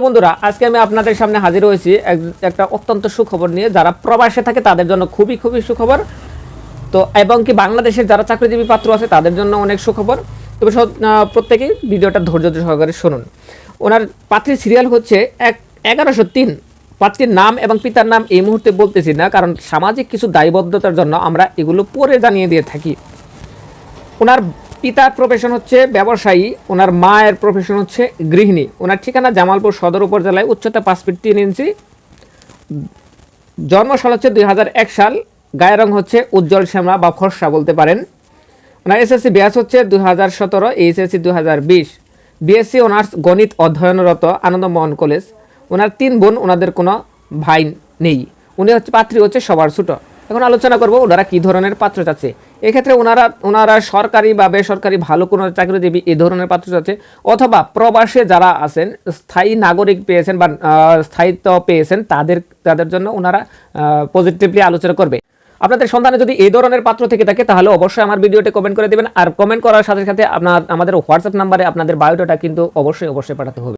বন্ধুরা, আজকে আমি আপনাদের সামনে হাজির হয়েছি এক- একটা অত্যন্ত সুখবর নিয়ে। যারা প্রবাসে থাকে, তাদের জন্য খুবই খুবই সুখবর। তো, এবং কি বাংলাদেশের যারা চাকরিজীবী পাত্র আছে, তাদের জন্য অনেক সুখবর। তবে প্রত্যেকেই ভিডিওটা ধৈর্য সহকারে শুনুন। ওনার পাত্রীর সিরিয়াল হচ্ছে এক এগারোশো তিন। পাত্রীর নাম এবং পিতার নাম এই মুহূর্তে বলতেছি না, কারণ সামাজিক কিছু দায়বদ্ধতার জন্য আমরা এগুলো পরে জানিয়ে দিয়ে থাকি। ওনার পিতার প্রফেশন হচ্ছে ব্যবসায়ী, ওনার মায়ের প্রফেশন হচ্ছে গৃহিণী। ওনার ঠিকানা জামালপুর সদর উপজেলায় উচ্চতা পাঁচ ফিট তিন ইঞ্চি জন্মসাল হচ্ছে দুই হাজার এক সাল, গায়ের রং হচ্ছে উজ্জ্বল শ্যামলা বা ফর্সা বলতে পারেন। ওনার এসএসসি ব্যাস হচ্ছে দুই হাজার সতেরো এইচএসসি দুই হাজার বিশ। বিএসসি অনার্স গণিত অধ্যয়নরত আনন্দমোহন কলেজ। ওনার তিন বোন, ওনাদের কোনো ভাই নেই। উনি হচ্ছে পাত্রী হচ্ছে সবার ছোট। এখন আলোচনা করব ওনারা কি ধরনের পাত্র চাচ্ছে। এক্ষেত্রে ওনারা ওনারা সরকারি বা বেসরকারি ভালো কোনো চাকরিজীবী এই ধরনের পাত্র চাচ্ছে, অথবা প্রবাসে যারা আছেন, স্থায়ী নাগরিক পেয়েছেন বা স্থায়িত্ব পেয়েছেন, তাদের তাদের জন্য ওনারা পজিটিভলি আলোচনা করবে। আপনাদের সন্ধানে যদি এই ধরনের পাত্র থেকে থাকে, তাহলে অবশ্যই আমার ভিডিওতে কমেন্ট করে দেবেন, আর কমেন্ট করার সাথে সাথে আপনার, আমাদের হোয়াটসঅ্যাপ নাম্বারে আপনাদের বায়োডাটা কিন্তু অবশ্যই অবশ্যই পাঠাতে হবে।